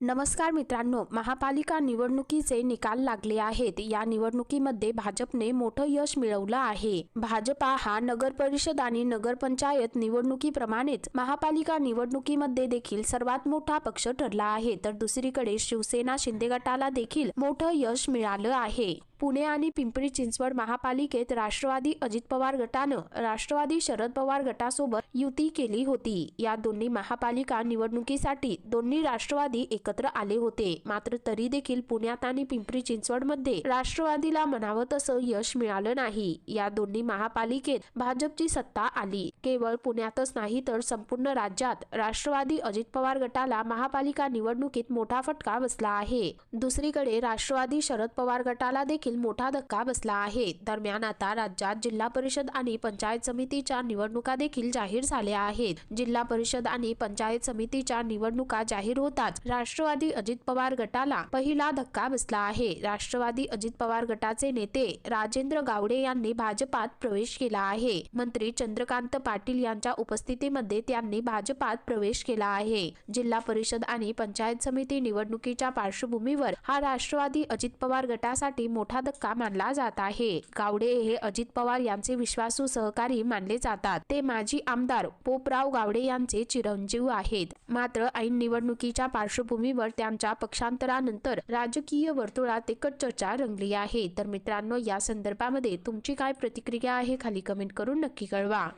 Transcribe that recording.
नमस्कार मित्रांनो महापालिका निवडणुकीचे निकाल लागले आहेत. या निवडणुकीमध्ये भाजपने मोठं यश मिळवलं आहे. भाजपा हा नगर परिषद आणि नगरपंचायत निवडणुकीप्रमाणेच महापालिका निवडणुकीमध्ये देखील सर्वात मोठा पक्ष ठरला आहे. तर दुसरीकडे शिवसेना शिंदे गटाला देखील मोठं यश मिळालं आहे. पुणे आणि पिंपरी चिंचवड महापालिकेत राष्ट्रवादी अजित पवार गटानं राष्ट्रवादी शरद पवार गटासोबत युती केली होती. या दोन्ही महापालिका निवडणुकीसाठी दोन्ही राष्ट्रवादी एकत्र आले होते. मात्र तरी देखील पुण्यात आणि पिंपरी चिंचवडमध्ये राष्ट्रवादीला म्हणावं तसं यश मिळालं नाही. या दोन्ही महापालिकेत भाजपची सत्ता आली. केवळ पुण्यातच नाही तर संपूर्ण राज्यात राष्ट्रवादी अजित पवार गटाला महापालिका निवडणुकीत मोठा फटका बसला आहे. दुसरीकडे राष्ट्रवादी शरद पवार गटाला देखील मोठा धक्का बसला आहे. दरम्यान आता राज्यात जिल्हा परिषद आणि पंचायत समितीच्या निवडणुका देखील जाहीर झाल्या आहेत. जिल्हा परिषद आणि पंचायत समितीच्या निवडणुका जाहीर होताच राष्ट्रवादी अजित पवार गटाला पहिला धक्का बसला आहे. राष्ट्रवादी अजित पवार गटाचे नेते राजेंद्र गावडे यांनी भाजपात प्रवेश केला आहे. मंत्री चंद्रकांत पाटील यांच्या उपस्थितीमध्ये त्यांनी भाजपात प्रवेश केला आहे. जिल्हा परिषद आणि पंचायत समिती निवडणुकीच्या पार्श्वभूमीवर हा राष्ट्रवादी अजित पवार गटासाठी मोठा मोठा धक्का मानला जात आहे. गावडे हे अजित पवार यांचे विश्वासू सहकारी मानले जातात. ते माजी आमदार पोपराव गावडे यांचे चिरंजीव आहेत. मात्र ऐन निवडणुकीच्या पार्श्वभूमीवर त्यांच्या पक्षांतरानंतर राजकीय वर्तुळात एकच चर्चा रंगली आहे. तर मित्रांनो या संदर्भामध्ये तुमची काय प्रतिक्रिया आहे? खाली कमेंट करून नक्की कळवा.